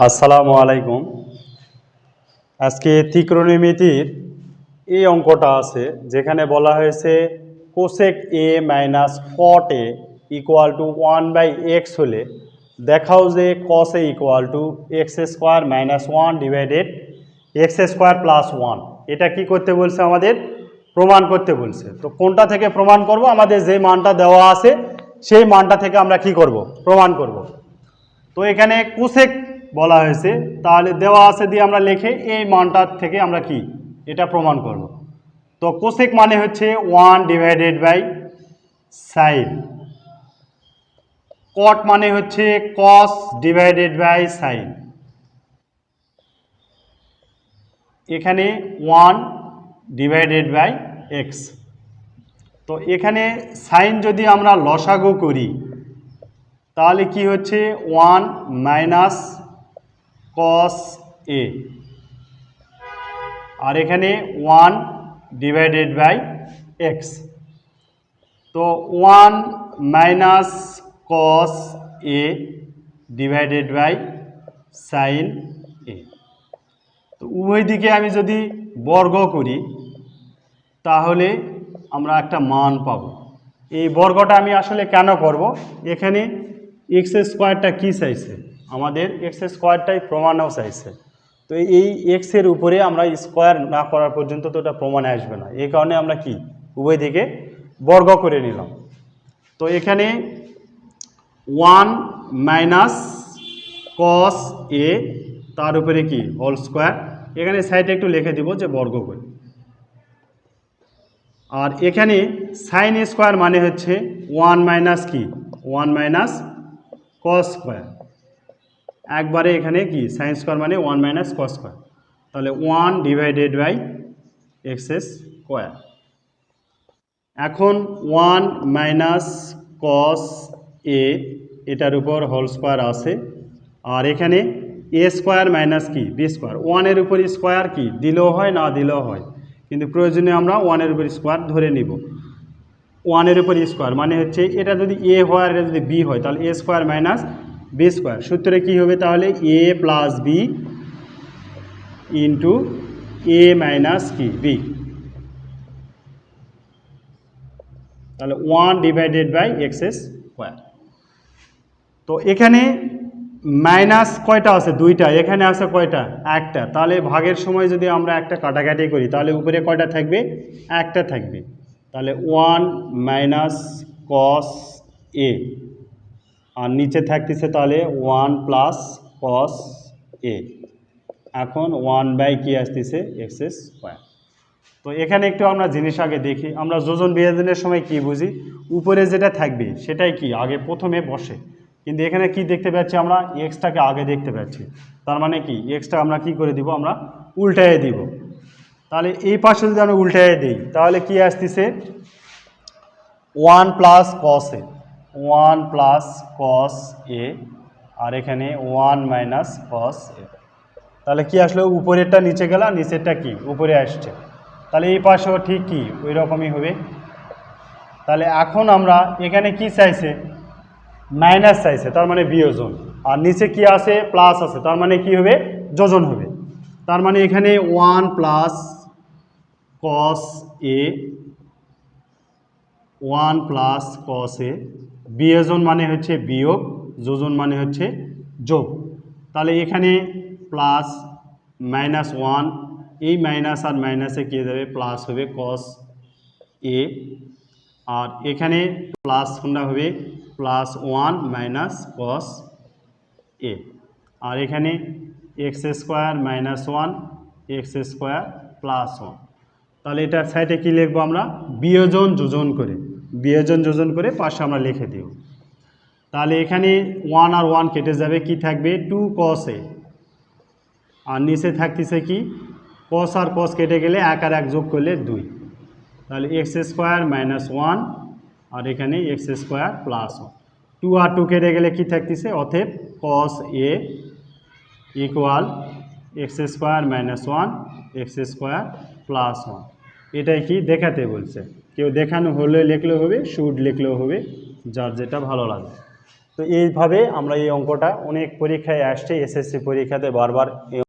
আসসালামু আলাইকুম। আজকে ত্রিকোণমিতির এই অঙ্কটা আছে, যেখানে বলা হয়েছে cosec A minus cot A equal to one by x হলে দেখাও যে cos A equal to x square minus one divided x square plus one এটা কি করতে বলছে আমাদের? প্রমাণ করতে বলছে। তো কোনটা থেকে প্রমাণ করব? আমাদের যে মানটা দেওয়া আছে, সেই মানটা থেকে আমরা কি করব? প্রমাণ করব। তো এখানে কোসেক বলা হয়েছে। তাহলে দেওয়া আছে দিয়ে আমরা লিখে এই মানটার থেকে আমরা কি? এটা প্রমাণ করব। তো কোসেক মানে হচ্ছে one divided by sine cot মানে হচ্ছে কস ডিভাইডেড বাই সাইন এখানে ওয়ান ডিভাইডেড বাই এক্স তো এখানে সাইন যদি আমরা লসাগু করি, তাহলে কি হচ্ছে? ওয়ান মাইনাস কস এ আর এখানে ওয়ান ডিভাইডেড বাই এক্স তো one minus cos A divided by sine A তো উভয় দিকে আমি যদি বর্গ করি, তাহলে আমরা একটা মান পাবো। এই বর্গটা আমি আসলে কেন করব? এখানে এক্স স্কোয়ারটা কী চাইছে আমাদের এক্স স্কোয়ারটাই প্রমাণও চাইছে তো এই এক্সের উপরে আমরা স্কোয়ার না করার পর্যন্ত তো ওটা প্রমাণে আসবে না। এই কারণে আমরা কি? উভয় দিকে বর্গ করে নিলাম। তো এখানে ওয়ান মাইনাস কস এ, তার উপরে কি? Whole square. এখানে সাইডে একটু লিখে দিব যে বর্গ করে। আর এখানে সাইন স্কোয়ার মানে হচ্ছে ওয়ান মাইনাস কি? One minus cos square. একবারে এখানে কি? সাইন স্কোয়ার মানে ওয়ান মাইনাস কস স্কোয়ার তাহলে one divided by x square এখন ওয়ান মাইনাস কস এ এটার উপর হোল স্কোয়ার আছে। আর এখানে এ স্কোয়ার মাইনাস কি? বি স্কোয়ার ওয়ানের উপর স্কোয়ার কি? দিলেও হয়, না দিলেও হয়। কিন্তু প্রয়োজনে আমরা ওয়ানের উপর স্কোয়ার ধরে নিব। ওয়ানের উপর স্কোয়ার মানে হচ্ছে এটা যদি এ হয় আর এটা যদি বি হয়, তাহলে A square minus B square. সূত্রে কী হবে তাহলে? A plus B into A minus কি বি তাহলে one divided by x square তো এখানে মাইনাস কয়টা আছে? দুইটা। এখানে আছে কয়টা? একটা। তাহলে ভাগের সময় যদি আমরা একটা কাটাকাটি করি, তাহলে উপরে কয়টা থাকবে? একটা থাকবে। তাহলে ওয়ান মাইনাস কস এ আর নিচে থাকতেছে তাহলে ওয়ান প্লাস কস এ এখন ওয়ান বাই কি আসতেছে? এক্স স্কোয়ার তো এখানে একটু আমরা জিনিস আগে দেখি। আমরা যোজন বিভাজনের সময় কি বুঝি? উপরে যেটা থাকবে, সেটাই কি? আগে প্রথমে বসে। কিন্তু এখানে কি দেখতে পাচ্ছি আমরা? এক্সটাকে আগে দেখতে পাচ্ছি। তার মানে কি? এক্সটা আমরা কি করে দিব? আমরা উল্টায়ে দিব। তাহলে এই পাশে যদি আমরা উল্টায়ে দিই, তাহলে কি আসতেছে? One plus cos one plus cos A, আর এখানে ওয়ান মাইনাস কস এ। তাহলে কি আসলো? উপরেরটা নিচে গেল নিচেরটা কি? উপরে আসছে। তাহলে এই পাশেও ঠিক কি? ওই রকমই হবে। তাহলে এখন আমরা এখানে কি চাইছে? মাইনাস চাইছে, তার মানে বিয়োজন আর নিচে কি আছে? প্লাস আছে, তার মানে কি হবে? যোজন হবে। তার মানে এখানে one plus cos A one plus cos A বিয়োজন মানে হচ্ছে বিয়োগ, যোজন মানে হচ্ছে যোগ। তাহলে এখানে প্লাস মাইনাস ওয়ান, এই মাইনাস আর মাইনাসে কে যাবে? প্লাস হবে কস এ। আর এখানে প্লাস কোনটা হবে? Plus one minus cos A. আর এখানে x square minus one x square plus one. তাহলে এটার সাইডে কী লিখব আমরা? বিয়োজন, যোজন করে। বিয়োজন যোজন করে পাশে আমরা লিখে দেব তাহলে এখানে ওয়ান আর ওয়ান কেটে যাবে, কি থাকবে? টু কস এ আর নিচে থাকতেছে কি? কস আর কস কেটে গেলে এক আর এক যোগ করলে দুই। তাহলে এক্স স্কোয়ার মাইনাস ওয়ান আর এখানে x square plus one two আর টু কেটে গেলে কি থাকতেছে? অথেব cos A equal x square minus one x square plus one এটাই কি? দেখাতে বলছে। কেউ দেখানো হলে লিখলেও হবে শুড লিখলেও হবে, যার যেটা ভালো লাগে। তো এইভাবে আমরা এই অঙ্কটা অনেক পরীক্ষায় আসছে, এসএসসি পরীক্ষাতে বারবার